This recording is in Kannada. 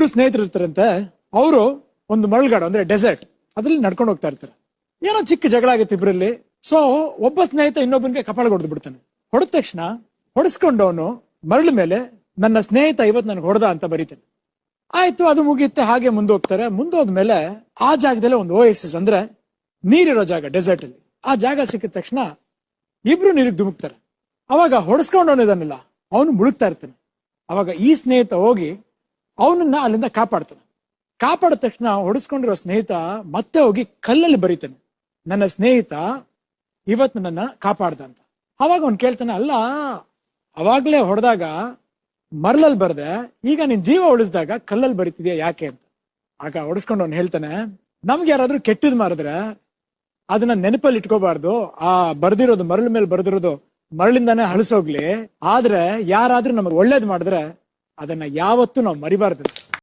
ಇಬ್ರು ಸ್ನೇಹಿತರು ಇರ್ತಾರಂತೆ, ಅವರು ಒಂದು ಮರಳುಗಾಡು, ಅಂದ್ರೆ ಡೆಸರ್ಟ್ ಅದ್ರಲ್ಲಿ ನಡ್ಕೊಂಡು ಹೋಗ್ತಾ ಇರ್ತಾರೆ. ಏನೋ ಚಿಕ್ಕ ಜಗಳ ಆಗುತ್ತೆ ಇಬ್ರಲ್ಲಿ. ಸೊ ಒಬ್ಬ ಸ್ನೇಹಿತ ಇನ್ನೊಬ್ಬನಿಗೆ ಕಪಾಳ ಹೊಡೆದು ಬಿಡ್ತಾನೆ. ಹೊಡೆದ ತಕ್ಷಣ ಹೊಡೆಸ್ಕೊಂಡು ಮರಳು ಮೇಲೆ, ನನ್ನ ಸ್ನೇಹಿತ ಇವತ್ತು ನನಗೆ ಹೊಡೆದ ಅಂತ ಬರೀತಾನೆ. ಆಯ್ತು, ಅದು ಮುಗಿಯುತ್ತೆ, ಹಾಗೆ ಮುಂದೆ ಹೋಗ್ತಾರೆ ಮುಂದೆ ಹೋದ್ಮೇಲೆ ಆ ಜಾಗದಲ್ಲಿ ಒಂದು ಓಎಸಿಸ್ ಅಂದ್ರೆ ನೀರಿರೋ ಜಾಗ ಡೆಸರ್ಟ್ ಅಲ್ಲಿ. ಆ ಜಾಗ ಸಿಕ್ಕಿದ ತಕ್ಷಣ ಇಬ್ರು ನೀರಿಗೆ ಧುಮುಕ್ತಾರೆ. ಅವಾಗ ಹೊಡೆಸ್ಕೊಂಡವನಿದಾನಲ್ಲ ಅವನು ಮುಳುಗ್ತಾ ಇರ್ತಾನೆ. ಅವಾಗ ಈ ಸ್ನೇಹಿತ ಹೋಗಿ ಅವನನ್ನ ಅಲ್ಲಿಂದ ಕಾಪಾಡ್ತಾನೆ. ಕಾಪಾಡಿದ ತಕ್ಷಣ ಹೊಡೆಸ್ಕೊಂಡಿರೋ ಸ್ನೇಹಿತ ಮತ್ತೆ ಹೋಗಿ ಕಲ್ಲಲ್ಲಿ ಬರೀತಾನೆ. ನನ್ನ ಸ್ನೇಹಿತ ಇವತ್ತು ನನ್ನ ಕಾಪಾಡ್ದ ಅಂತ. ಅವಾಗ ಅವ್ನು ಕೇಳ್ತಾನೆ, ಅಲ್ಲ, ಅವಾಗ್ಲೇ ಹೊಡೆದಾಗ ಮರಳಲ್ಲಿ ಬರ್ದೆ, ಈಗ ನಿನ್ ಜೀವ ಉಳಿಸಿದಾಗ ಕಲ್ಲಲ್ಲಿ ಬರಿತಿದ್ಯಾ ಯಾಕೆ ಅಂತ? ಆಗ ಹೊಡೆಸ್ಕೊಂಡು ಅವ್ನು ಹೇಳ್ತಾನೆ, ನಮ್ಗೆ ಯಾರಾದ್ರೂ ಕೆಟ್ಟದ್ ಮಾಡಿದ್ರೆ ಅದನ್ನ ನೆನಪಲ್ಲಿ ಇಟ್ಕೋಬಾರ್ದು. ಆ ಬರ್ದಿರೋದು ಮರಳ ಮೇಲೆ ಬರ್ದಿರೋದು ಮರಳಿಂದಾನೇ ಹಳಸೋಗ್ಲಿ. ಆದ್ರೆ ಯಾರಾದ್ರೂ ನಮಗೆ ಒಳ್ಳೇದ್ ಮಾಡಿದ್ರೆ ಅದನ್ನ ಯಾವತ್ತೂ ನಾವು ಮರಿಬಾರ್ದು.